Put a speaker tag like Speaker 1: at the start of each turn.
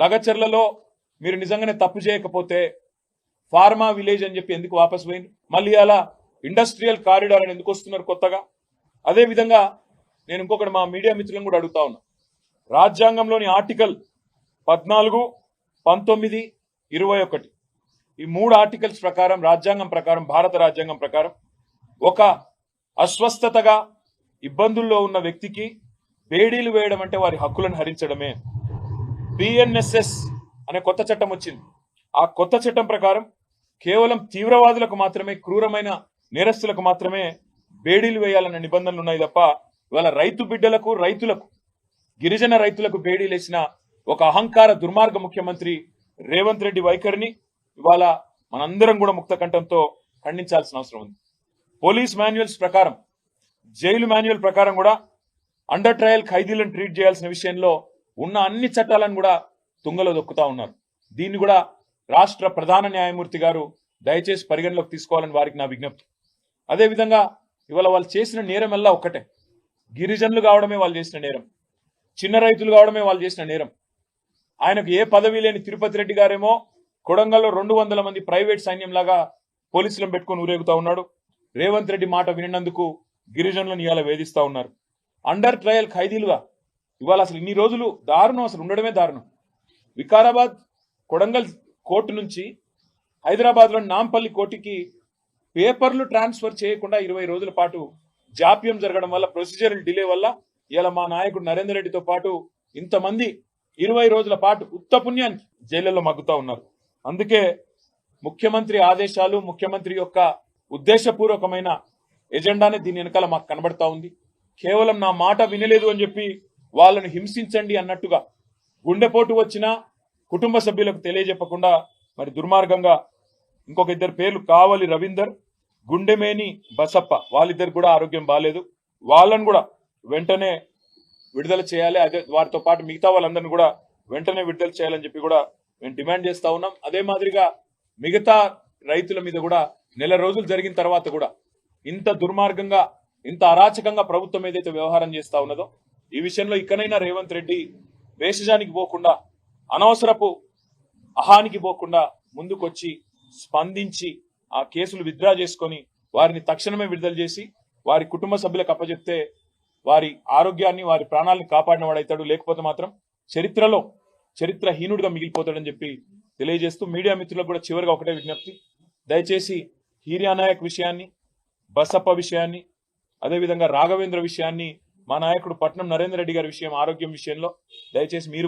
Speaker 1: లగచర్లలో మీరు నిజంగానే తప్పు చేయకపోతే ఫార్మా విలేజ్ అని చెప్పి ఎందుకు వాపస్ పోయింది మళ్ళీ అలా ఇండస్ట్రియల్ కారిడార్ అని ఎందుకు వస్తున్నారు కొత్తగా? అదేవిధంగా నేను ఇంకొకటి మా మీడియా మిత్రులను కూడా అడుగుతా ఉన్నా. రాజ్యాంగంలోని ఆర్టికల్ పద్నాలుగు పంతొమ్మిది ఇరవై ఒకటి. ఈ మూడు ఆర్టికల్స్ ప్రకారం రాజ్యాంగం ప్రకారం భారత రాజ్యాంగం ప్రకారం ఒక అస్వస్థతగా ఇబ్బందుల్లో ఉన్న వ్యక్తికి బేడీలు వేయడం అంటే వారి హక్కులను హరించడమే. బిఎన్ఎస్ఎస్ అనే కొత్త చట్టం వచ్చింది. ఆ కొత్త చట్టం ప్రకారం కేవలం తీవ్రవాదులకు మాత్రమే క్రూరమైన నేరస్తులకు మాత్రమే బేడీలు వేయాలన్న నిబంధనలు ఉన్నాయి తప్ప ఇవాళ రైతు బిడ్డలకు రైతులకు గిరిజన రైతులకు బేడీలేసిన ఒక అహంకార దుర్మార్గ ముఖ్యమంత్రి రేవంత్ రెడ్డి వైఖరిని ఇవాళ మనందరం కూడా ముక్త కంఠంతో ఖండించాల్సిన అవసరం ఉంది. పోలీస్ మాన్యువల్స్ ప్రకారం జైలు మాన్యువల్ ప్రకారం కూడా అండర్ ట్రయల్ ఖైదీలను ట్రీట్ చేయాల్సిన విషయంలో ఉన్న అన్ని చట్టాలను కూడా తుంగలో దొక్కుతా ఉన్నారు. దీన్ని కూడా రాష్ట్ర ప్రధాన న్యాయమూర్తి గారు దయచేసి పరిగణలోకి తీసుకోవాలని వారికి నా విజ్ఞప్తి. అదేవిధంగా ఇవాళ వాళ్ళు చేసిన నేరం ఎల్లా ఒక్కటే. గిరిజనులు కావడమే వాళ్ళు చేసిన నేరం. చిన్న రైతులు కావడమే వాళ్ళు చేసిన నేరం. ఆయనకు ఏ పదవి లేని తిరుపతి రెడ్డి గారేమో కొడంగల్లో రెండు వందల మంది ప్రైవేట్ సైన్యంలాగా పోలీసులను పెట్టుకొని ఊరేగుతా ఉన్నాడు. రేవంత్ రెడ్డి మాట వినినందుకు గిరిజనులను ఇవాళ వేధిస్తా ఉన్నారు. అండర్ ట్రయల్ ఖైదీలుగా ఇవాళ అసలు ఇన్ని రోజులు దారుణం అసలు ఉండడమే దారుణం. వికారాబాద్ కొడంగల్ కోర్టు నుంచి హైదరాబాద్లోని నాంపల్లి కోర్టుకి పేపర్లు ట్రాన్స్ఫర్ చేయకుండా ఇరవై రోజుల పాటు జాప్యం జరగడం వల్ల ప్రొసీజరల్ డిలే వల్ల ఇలా మా నాయకుడు నరేందర్ రెడ్డితో పాటు ఇంతమంది ఇరవై రోజుల పాటు ఉత్త పుణ్యానికి జైళ్ళలో మగ్గుతా ఉన్నారు. అందుకే ముఖ్యమంత్రి ఆదేశాలు ముఖ్యమంత్రి యొక్క ఉద్దేశపూర్వకమైన ఎజెండానే దీని వెనకాల మాకు కనబడతా ఉంది. కేవలం నా మాట వినలేదు అని చెప్పి వాళ్ళని హింసించండి అన్నట్టుగా గుండెపోటు వచ్చినా కుటుంబ సభ్యులకు తెలియజెప్పకుండా మరి దుర్మార్గంగా ఇంకొక ఇద్దరు పేర్లు కావలి రవీందర్ గుండెమేని బసప్ప వాళ్ళిద్దరు కూడా ఆరోగ్యం బాగాలేదు వాళ్ళను కూడా వెంటనే విడుదల చేయాలి. అదే వారితో పాటు మిగతా వాళ్ళందరినీ కూడా వెంటనే విడుదల చేయాలని చెప్పి కూడా మేము డిమాండ్ చేస్తా ఉన్నాం. అదే మాదిరిగా మిగతా రైతుల మీద కూడా నెల రోజులు జరిగిన తర్వాత కూడా ఇంత దుర్మార్గంగా ఇంత అరాచకంగా ప్రభుత్వం ఏదైతే వ్యవహారం చేస్తా ఉన్నదో ఈ విషయంలో ఇకనైనా రేవంత్ రెడ్డి వేషజానికి పోకుండా అనవసరపు అహానికి పోకుండా ముందుకొచ్చి స్పందించి ఆ కేసులు విత్డ్రా చేసుకొని వారిని తక్షణమే విడుదల చేసి వారి కుటుంబ సభ్యులకు అప్పచెప్తే వారి ఆరోగ్యాన్ని వారి ప్రాణాలను కాపాడిన వాడైతాడు. లేకపోతే మాత్రం చరిత్రలో చరిత్రహీనుడిగా మిగిలిపోతాడని చెప్పి తెలియజేస్తూ మీడియా మిత్రులకు కూడా చివరిగా ఒకటే విజ్ఞప్తి. దయచేసి హీరియానాయక్ విషయాన్ని బసప్ప విషయాన్ని అదేవిధంగా రాఘవేంద్ర విషయాన్ని మా నాయకుడు పట్నం నరేందర్ రెడ్డి గారి విషయం ఆరోగ్యం విషయంలో దయచేసి మీరు